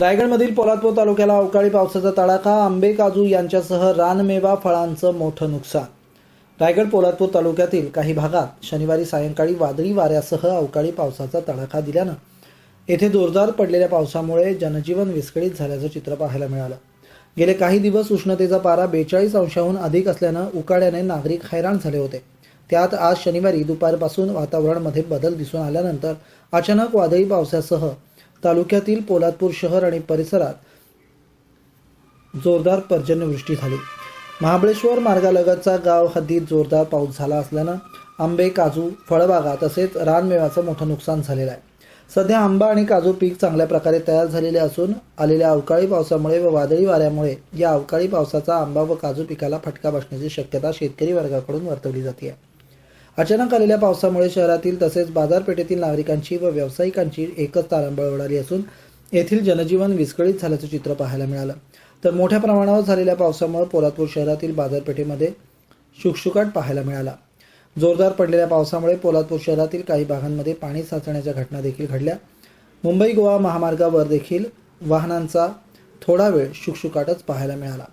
रायगडमधील पोलादपूर तालुक्याला अवकाळी पावसाचा तडाखा आंबे काजू यांच्यासह रानमेवा फळांचं मोठं नुकसान. रायगड पोलादपूर तालुक्यातील काही भागात शनिवारी सायंकाळी वादळी वाऱ्यासह अवकाळी पावसाचा तडाखा दिल्यानं येथे जोरदार पडलेल्या पावसामुळे जनजीवन विस्कळीत झाल्याचं चित्र पाहायला मिळालं. गेले काही दिवस उष्णतेचा पारा बेचाळीस अंशाहून अधिक असल्यानं उकाड्याने नागरिक हैराण झाले होते. त्यात आज शनिवारी दुपारपासून वातावरणामध्ये बदल दिसून आल्यानंतर अचानक वादळी पावसासह तालुक्यातील पोलादपूर शहर आणि परिसरात जोरदार पर्जन्यवृष्टी झाली. महाबळेश्वर मार्गालगतचा गाव हद्दीत जोरदार पाऊस झाला असल्यानं आंबे काजू फळबागा तसेच रानमेव्याचं मोठं नुकसान झालेलं आहे. सध्या आंबा आणि काजू पीक चांगल्या प्रकारे तयार झालेले असून आलेल्या अवकाळी पावसामुळे व वादळी वाऱ्यामुळे या अवकाळी पावसाचा आंबा व काजू पिकाला फटका बसण्याची शक्यता शेतकरी वर्गाकडून वर्तवली जाते. अचानक आलेल्या पावसामुळे शहरातील तसेच बाजारपेठेतील नागरिकांची व व्यावसायिकांची एकच तारंबळ उडाली असून येथील जनजीवन विस्कळीत झाल्याचं चित्र पाहायला मिळालं. तर मोठ्या प्रमाणावर झालेल्या पावसामुळे पोलादपूर शहरातील बाजारपेठेमध्ये शुकशुकाट पाहायला मिळाला. जोरदार पडलेल्या पावसामुळे पोलादपूर शहरातील काही भागांमध्ये पाणी साचण्याच्या घटना देखील घडल्या. मुंबई गोवा महामार्गावर देखील वाहनांचा थोडा वेळ शुकशुकाटच पाहायला मिळाला.